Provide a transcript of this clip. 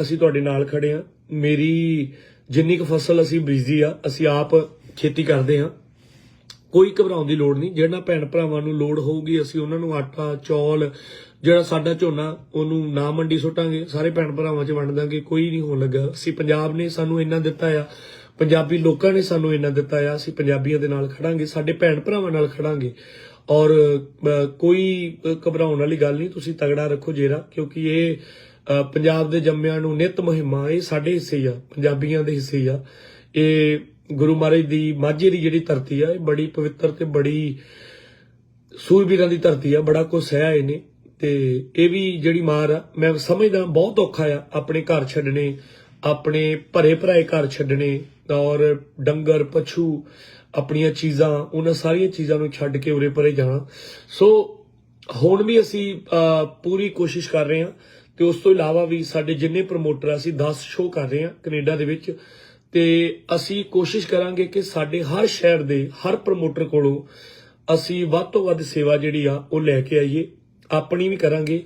ਅਸੀਂ ਤੁਹਾਡੇ ਨਾਲ ਖੜੇ ਆ ਮੇਰੀ ਜਿੰਨੀ ਕੁ ਫਸਲ ਅਸੀਂ ਬੀਜਦੀ ਆ, ਅਸੀਂ ਆਪ ਖੇਤੀ ਕਰਦੇ ਆ ਕੋਈ ਘਬਰਾਉਣ ਦੀ ਲੋੜ ਨਹੀਂ। ਜਿਹੜਾ ਭੈਣ ਭਰਾਵਾਂ ਨੂੰ ਲੋੜ ਹੋਊਗੀ, ਅਸੀਂ ਉਹਨਾਂ ਨੂੰ ਆਟਾ, ਚੌਲ, ਜਿਹੜਾ ਸਾਡਾ ਝੋਨਾ, ਉਹਨੂੰ ਨਾ ਮੰਡੀ ਸੁੱਟਾਂਗੇ। ਸਾਰੇ ਭੈਣ ਭਰਾਵਾਂ 'ਚ ਵੰਡ ਦਾਂਗੇ। ਕੋਈ ਨਹੀਂ ਹੋਣ ਲੱਗਾ। ਅਸੀਂ ਪੰਜਾਬ ਨੇ ਸਾਨੂੰ ਇੰਨਾ ਦਿੱਤਾ ਆ। ਪੰਜਾਬੀ ਲੋਕਾਂ ਨੇ ਸਾਨੂੰ ਇੰਨਾ ਦਿੱਤਾ ਆ। ਅਸੀਂ ਪੰਜਾਬੀਆਂ ਦੇ ਨਾਲ ਖੜਾਂਗੇ। ਸਾਡੇ ਭੈਣ ਭਰਾਵਾਂ ਨਾਲ ਖੜਾਂਗੇ। ਔਰ ਕੋਈ ਘਬਰਾਉਣ ਵਾਲੀ ਗੱਲ ਨਹੀਂ। ਤੁਸੀਂ ਤਗੜਾ ਰੱਖੋ ਜੇਰਾ, ਕਿਉਂਕਿ ਇਹ ਪੰਜਾਬ ਦੇ ਜੰਮਿਆਂ ਨੂੰ ਨਿਤ ਮੁਹਿੰਮਾਂ ਇਹ ਸਾਡੇ ਹਿੱਸੇ ਆ ਪੰਜਾਬੀਆਂ ਦੇ ਹਿੱਸੇ ਆ। ਇਹ ਗੁਰੂ ਮਹਾਰਾਜ ਦੀ ਮਾਝੇ ਦੀ ਜਿਹੜੀ ਧਰਤੀ ਆ ਇਹ ਬੜੀ ਪਵਿੱਤਰ ਤੇ ਬੜੀ ਸੂਰਬੀਰਾਂ ਦੀ ਧਰਤੀ ਆ ਬੜਾ ਕੁਛ ਹੈ ਇਹਨੇ। ਤੇ ਇਹ ਵੀ ਜਿਹੜੀ ਮਾਰ ਆ ਮੈਂ ਸਮਝਦਾ ਬਹੁਤ ਔਖਾ ਆ ਆਪਣੇ ਘਰ ਛੱਡਣੇ ਆਪਣੇ ਭਰੇ ਭਰਾਏ ਘਰ ਛੱਡਣੇ ਔਰ ਡੰਗਰ ਪਛੂ ਆਪਣੀਆਂ ਚੀਜ਼ਾਂ ਉਹਨਾਂ ਸਾਰੀਆਂ ਚੀਜ਼ਾਂ ਨੂੰ ਛੱਡ ਕੇ ਉਰੇ ਪਰੇ ਜਾਣਾ। ਸੋ ਹੁਣ ਵੀ ਅਸੀਂ ਅਹ, ਪੂਰੀ ਕੋਸ਼ਿਸ਼ ਕਰ ਰਹੇ ਹਾਂ ਤੇ ਉਸ ਤੋਂ ਇਲਾਵਾ ਵੀ ਸਾਡੇ ਜਿੰਨੇ ਪ੍ਰਮੋਟਰ ਆ, ਅਸੀਂ 10 ਸ਼ੋਅ ਕਰ ਰਹੇ ਹਾਂ ਕੈਨੇਡਾ ਦੇ ਵਿੱਚ। ਤੇ ਅਸੀਂ ਕੋਸ਼ਿਸ਼ ਕਰਾਂਗੇ ਕਿ ਸਾਡੇ ਹਰ ਸ਼ਹਿਰ ਦੇ ਹਰ ਪ੍ਰਮੋਟਰ ਕੋਲੋਂ ਅਸੀਂ ਵੱਧ ਤੋਂ ਵੱਧ ਸੇਵਾ ਜਿਹੜੀ ਆ ਉਹ ਲੈ ਕੇ ਆਈਏ। ਆਪਣੀ ਵੀ ਕਰਾਂਗੇ।